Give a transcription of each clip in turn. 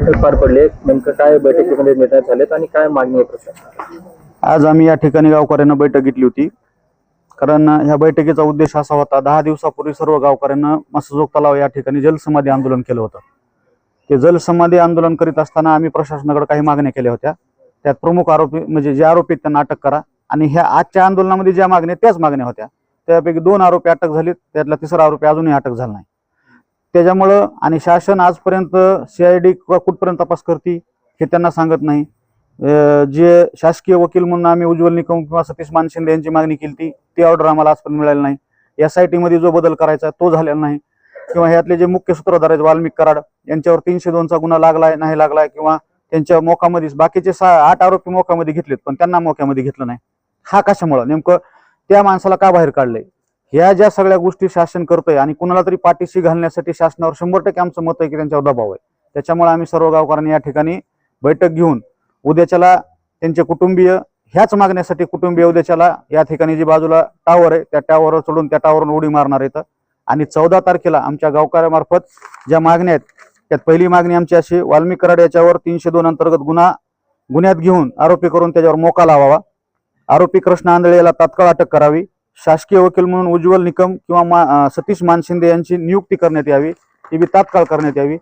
पार पडले नेमकं काय बैठकीमध्ये निर्णय झालेत आणि काय मागणी आहे आज आम्ही या ठिकाणी गावकऱ्यांना बैठक घेतली होती. कारण ह्या बैठकीचा उद्देश असा होता दहा दिवसापूर्वी सर्व गावकऱ्यांना मसजोग तलाव या ठिकाणी जलसमाधी आंदोलन केलं होतं. ते जलसमाधी आंदोलन करीत असताना आम्ही प्रशासनाकडे काही मागण्या केल्या होत्या. त्यात प्रमुख आरोपी म्हणजे जे आरोपी आहेत त्यांना अटक करा. आणि ह्या आजच्या आंदोलनामध्ये ज्या मागण्या त्याच मागण्या होत्या. त्यापैकी दोन आरोपी अटक झालीत. त्यातला तिसरा आरोपी अजूनही अटक झाला नाही. त्याच्यामुळं आणि शासन आजपर्यंत सीआयडी कुठपर्यंत तपास करते हे त्यांना सांगत नाही. जे शासकीय वकील म्हणून आम्ही उज्ज्वल निकम किंवा सतीश मानशिंदे यांची मागणी केली ती ती ऑर्डर आम्हाला आजपर्यंत मिळाली नाही. एस आय टीमध्ये जो बदल करायचा तो झालेला नाही. किंवा ह्यातले जे मुख्य सूत्रधार आहेत वाल्मिक कराड यांच्यावर तीनशे दोनचा गुन्हा लागलाय नाही लागलाय किंवा त्यांच्या मोकामध्ये बाकीचे सहा आठ आरोपी मोकामध्ये घेतलेत पण त्यांना मोक्यामध्ये घेतलं नाही. हा कशामुळं? नेमकं त्या माणसाला का बाहेर काढलंय? ह्या ज्या सगळ्या गोष्टी शासन करतोय आणि कुणाला तरी पाठीशी घालण्यासाठी शासनावर शंभर टक्के आमचं मत आहे की त्यांच्यावर दबाव आहे. त्याच्यामुळे आम्ही सर्व गावकऱ्यांनी या ठिकाणी बैठक घेऊन उद्याच्याला त्यांचे कुटुंबीय ह्याच मागण्यासाठी कुटुंबीय उद्याच्याला या ठिकाणी जी बाजूला टावर आहे त्या टावरवर चढून त्या टावरवर उडी मारणार येतं आणि चौदा तारखेला आमच्या गावकऱ्यामार्फत ज्या मागण्या आहेत त्यात पहिली मागणी आमची अशी वाल्मिक कराड याच्यावर तीनशे दोन अंतर्गत गुन्हा गुन्ह्यात घेऊन आरोपी करून त्याच्यावर मोका लावावा. आरोपी कृष्ण आंधळे याला तात्काळ अटक करावी. शासकीय वकील म्हणून उज्ज्वल निकम किंवा मा सतीश मानशिंदे यांची नियुक्ती करण्यात यावी. ती बी तात्काळ करण्यात यावी.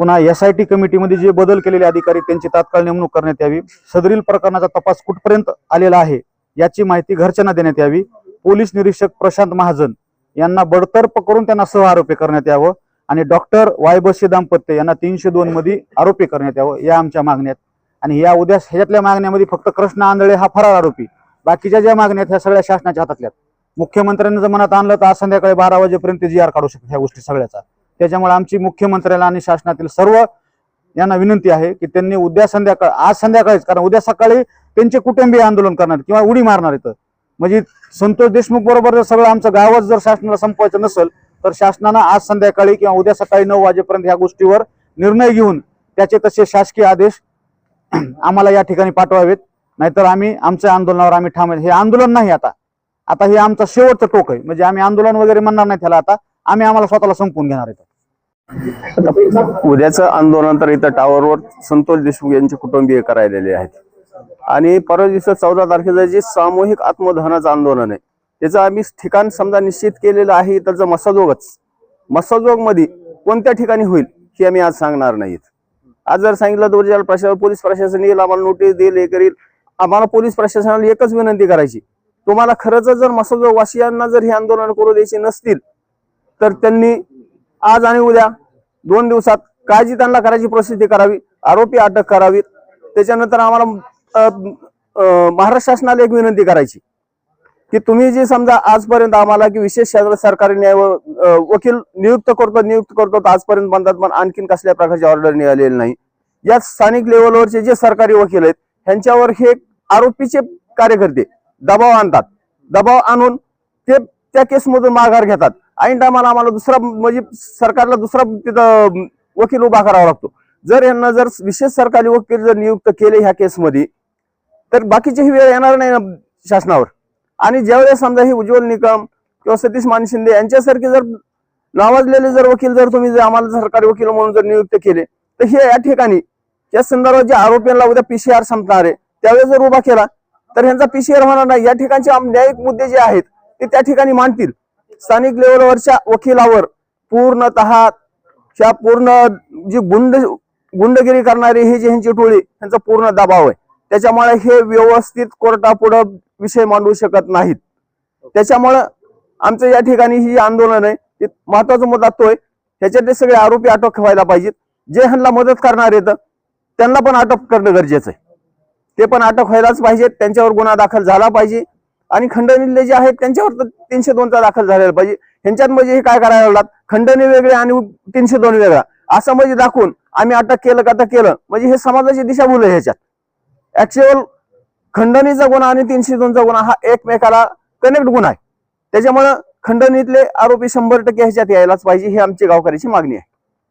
पुन्हा एस आय टी कमिटीमध्ये जे बदल केलेले अधिकारी त्यांची तात्काळ नेमणूक करण्यात यावी. सदरील प्रकरणाचा तपास कुठपर्यंत आलेला आहे याची माहिती घरच्यांना देण्यात यावी. पोलीस निरीक्षक प्रशांत महाजन यांना बडतर्फ करून त्यांना सह आरोपी करण्यात यावं आणि डॉक्टर वायबशी दाम्पत्य यांना तीनशे दोन मध्ये आरोपी करण्यात यावं या आमच्या मागण्यात. आणि या उद्या ह्याच्यातल्या मागण्यामध्ये फक्त कृष्ण आंधळे हा फरार आरोपी. बाकीच्या ज्या मागण्या आहेत ह्या सगळ्या शासनाच्या हातातल्या मुख्यमंत्र्यांनी जर मनात आणलं तर आज संध्याकाळी बारा वाजेपर्यंत जी आर काढू शकतात ह्या गोष्टी सगळ्याचा. त्याच्यामुळे आमची मुख्यमंत्र्याला आणि शासनातील सर्व यांना विनंती आहे की त्यांनी उद्या संध्याकाळ आज संध्याकाळीच कारण उद्या सकाळी त्यांचे कुटुंबीय आंदोलन करणार किंवा उडी मारणार इथं म्हणजे संतोष देशमुख बरोबर जर सगळं आमचं गावच जर शासनाला संपवायचं नसेल तर शासनानं आज संध्याकाळी किंवा उद्या सकाळी नऊ वाजेपर्यंत ह्या गोष्टीवर निर्णय घेऊन त्याचे तसे शासकीय आदेश आम्हाला या ठिकाणी पाठवावेत. नाहीतर आम्ही आमच्या आंदोलनावर आम्ही ठाम हे आंदोलन नाही आता. आता हे आमचं शेवटचं टोक आहे. म्हणजे आम्ही आंदोलन वगैरे म्हणणार नाही त्याला आता. आम्ही आम्हाला स्वतःला संपवून घेणार आहे उद्याचं आंदोलन तर इथं टावरवर संतोष देशमुख यांचे कुटुंबीय करायलेले आहेत. आणि परवा दिवस चौदा तारखेचं जे सामूहिक आत्मदहनाचं आंदोलन आहे त्याचं आम्ही ठिकाण समजा निश्चित केलेलं आहे त्याचं मसाजोगच. मसाजोगमध्ये कोणत्या ठिकाणी होईल हे आम्ही आज सांगणार नाहीत. आज जर सांगितलं तर प्रशासन पोलीस प्रशासन येईल आम्हाला नोटीस देईल हे करील. आम्हाला पोलीस प्रशासनाला एकच विनंती करायची. तुम्हाला खरंच जर मसाजोग वासियांना जर हे आंदोलन करू द्यायचे नसतील तर त्यांनी आज आणि उद्या दोन दिवसात काळजी त्यांना करायची प्रसिद्धी करावी आरोपी अटक करावीत. त्याच्यानंतर आम्हाला महाराष्ट्र शासनाला एक विनंती करायची की तुम्ही जे समजा आजपर्यंत आम्हाला की विशेष सरकारी न्याय वकील नियुक्त करतो नियुक्त करतो तर आजपर्यंत म्हणतात पण आणखीन कसल्या प्रकारची ऑर्डर निघालेली नाही. या स्थानिक लेवलवरचे जे सरकारी वकील आहेत ह्यांच्यावर हे आरोपीचे कार्यकर्ते दबाव आणतात. दबाव आणून ते त्या केसमधून माघार घेतात. ऐन टायमाला आम्हाला दुसरा म्हणजे सरकारला दुसरा तिथं वकील उभा करावा लागतो. जर यांना जर विशेष सरकारी वकील जर नियुक्त केले ह्या केसमध्ये तर बाकीचेही वेळ येणार नाही ना शासनावर. आणि ज्यावेळेस समजा हे उज्ज्वल निकम किंवा सतीश मान शिंदे यांच्यासारखे जर नावाजलेले जर वकील जर तुम्ही जर आम्हाला सरकारी वकील म्हणून जर नियुक्त केले तर हे या ठिकाणी या संदर्भात जे आरोपींना उद्या पीसीआर संपणार आहे त्यावेळेस जर उभा केला तर यांचा पीसीआर होणार नाही या ठिकाणचे न्यायिक मुद्दे जे आहेत ते त्या ठिकाणी मांडतील. स्थानिक लेवलवरच्या वकिलावर पूर्णत ह्या पूर्ण जी गुंड गुंडगिरी करणारे हे जे ह्यांची टोळी ह्यांचा पूर्ण दबाव आहे. त्याच्यामुळे हे व्यवस्थित कोर्टापुढं विषय मांडू शकत नाहीत. त्याच्यामुळं आमचं या ठिकाणी ही आंदोलन आहे ते महत्त्वाचा मुद्दा तो आहे ह्याच्यातले सगळे आरोपी अटक व्हायला पाहिजेत. जे ह्यांना मदत करणार आहेत त्यांना पण अटक करणं गरजेचं आहे. ते पण अटक व्हायलाच पाहिजेत त्यांच्यावर गुन्हा दाखल झाला पाहिजे. आणि खंडणीतले जे आहेत त्यांच्यावर तर तीनशे दोनचा दाखल झालेला पाहिजे. ह्यांच्यात म्हणजे हे काय करायला लागतात खंडणी वेगळे आणि तीनशे दोन वेगळा. असं म्हणजे दाखवून आम्ही अटक केलं का तर केलं. म्हणजे हे समाजाची दिशाभूल आहे ह्याच्यात. ऍक्च्युअल खंडणीचा गुन्हा आणि तीनशे दोनचा गुन्हा हा एकमेकाला कनेक्ट गुन्हा आहे. त्याच्यामुळं खंडणीतले आरोपी शंभर टक्के ह्याच्यात यायलाच पाहिजे ही आमची गावकऱ्याची मागणी आहे.